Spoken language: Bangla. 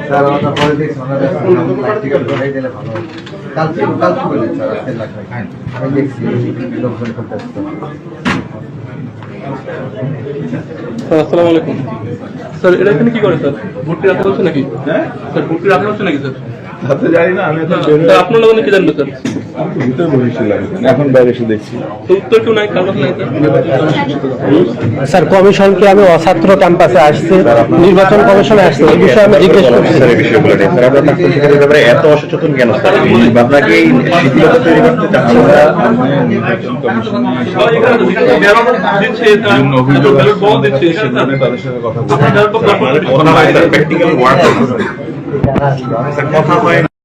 স্যার আমরা পরে দেখছি ওনারা প্র্যাকটিক্যাল করে দিলে ভালো কালকে কালকে বলেন স্যার আজকে লাগবে আমি দেখছি লোকজন করতে আসসালামু আলাইকুম। স্যার এটা এখানে কি করে স্যার? ভর্তি রাখা হচ্ছে নাকি? হ্যাঁ? স্যার ভর্তি রাখা হচ্ছে নাকি স্যার? তাতে জানি না আমি আপনার লোকের কি জানবে স্যার? আমি তো ভিতরে বসেছিলাম এখন বাইরে এসে দেখছি স্যার কমিশনকে আমি অছাত্র ক্যাম্পাসে আসছে নির্বাচন কমিশনে আসছে এই বিষয়ে আমি জিজ্ঞেস করছি স্যার এই বিষয়গুলো নিয়ে স্যার আপনার ছাত্র শিক্ষার্থীদের ব্যাপারে এত অসচেতন কেন স্যার আপনাকে এই শিথিলতা তৈরি করতে না নির্বাচন কমিশন তাদের সাথে কথা বক্স কথা হয়